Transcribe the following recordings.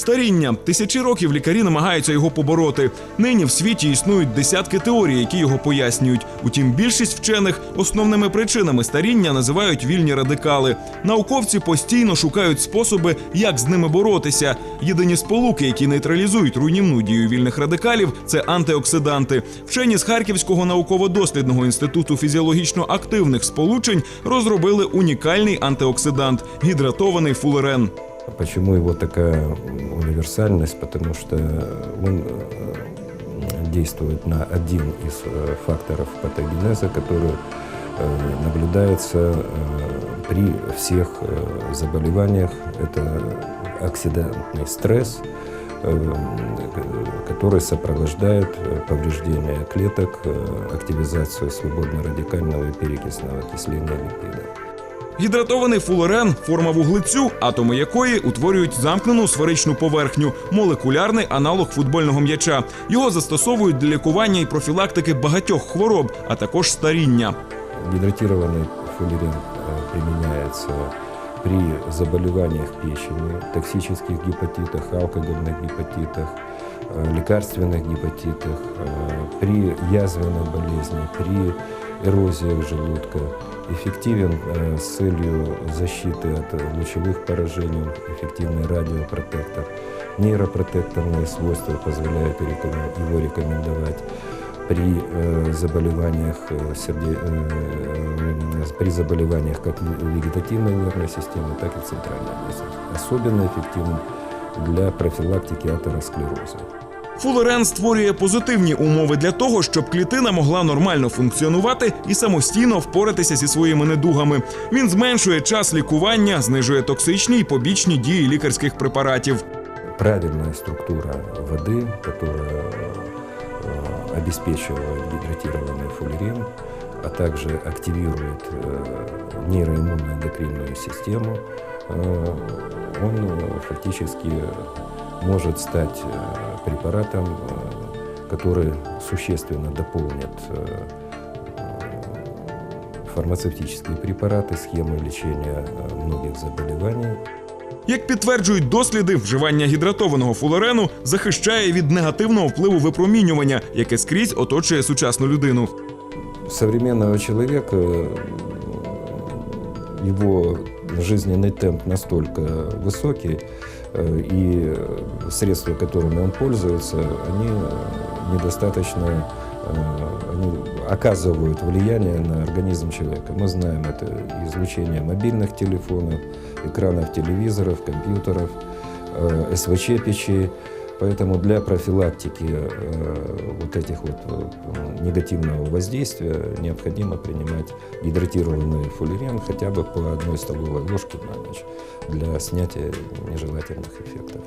Старіння тисячі років лікарі намагаються його побороти. Нині в світі існують десятки теорій, які його пояснюють. Утім, більшість вчених основними причинами старіння називають вільні радикали. Науковці постійно шукають способи, як з ними боротися. Єдині сполуки, які нейтралізують руйнівну дію вільних радикалів, це антиоксиданти. Вчені з Харківського науково-дослідного інституту фізіологічно активних сполучень розробили унікальний антиоксидант гідратований фулерен. Почему его такая универсальность? Потому что он э, действует на один из э, факторов патогенеза, который э, наблюдается при всех заболеваниях. Это оксидантный стресс, который сопровождает повреждение клеток, активизацию свободно-радикального и перекисного окисления липидов. Гідратований фулерен форма вуглецю, атоми якої утворюють замкнену сферичну поверхню, молекулярний аналог футбольного м'яча. Його застосовують для лікування і профілактики багатьох хвороб, а також старіння. Гідратований фуллерен приміняється применяется при заболеваниях печени, токсических гепатитах, алкогольных гепатитах, э, лекарственных гепатитах, э, при язвенной болезни, при эрозиях желудка. Эффективен э, с целью защиты от лучевых поражений, эффективный радиопротектор. Нейропротекторные свойства позволяют его рекомендовать при заболеваниях серде- при заболеваниях как ве- вегетативной нервной системы, так и центральной нервной системы. Особенно эффективен для профилактики атеросклероза. Фулерен створює позитивні умови для того, щоб клітина могла нормально функціонувати і самостійно впоратися зі своїми недугами. Він зменшує час лікування, знижує токсичні і побічні дії лікарських препаратів. Правильная структура воды, которая э, обеспечивает гидратированный фуллерен, а также активирует э, нейроиммунную эндокринную систему, э, он э, фактически может стать э, препаратом, э, который существенно дополнит э, э, фармацевтические препараты, схемы лечения э, многих заболеваний. Як підтверджують досліди, вживання гідратованого фулерену захищає від негативного впливу випромінювання, яке скрізь оточує сучасну людину. Современного человека его жизненный темп настолько высокий, э, и средства, которыми он пользуется, они недостаточно э, они оказывают влияние на организм человека. Мы знаем это излучение мобильных телефонов, экранов телевизоров, компьютеров, э, СВЧ печей. Поэтому для профилактики э, вот этих вот э, негативного воздействия необходимо принимать гидратированный фуллерен хотя бы по одной столовой ложке на ночь для снятия нежелательных эффектов.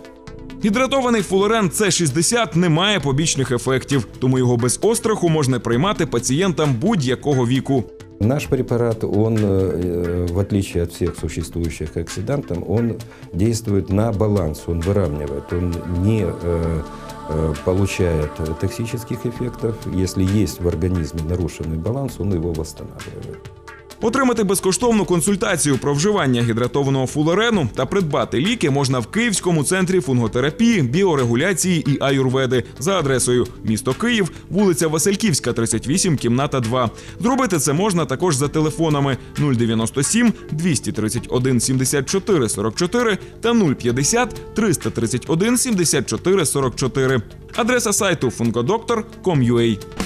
Гідратований фулерен С60 не має побічних ефектів, тому його без остраху можна приймати пацієнтам будь-якого віку. Наш препарат, он, э, в отличие от всех существующих оксидантов, он действует на баланс, он выравнивает, он не э, э, получает токсических эффектов. Если есть в организме нарушенный баланс, он его восстанавливает. Отримати безкоштовну консультацію про вживання гідратованого фулерену та придбати ліки можна в Київському центрі фунготерапії, біорегуляції і аюрведи за адресою місто Київ, вулиця Васильківська, 38, кімната 2. Зробити це можна також за телефонами 097 231 74 44 та 050 331 74 44. Адреса сайту fungodoctor.com.ua.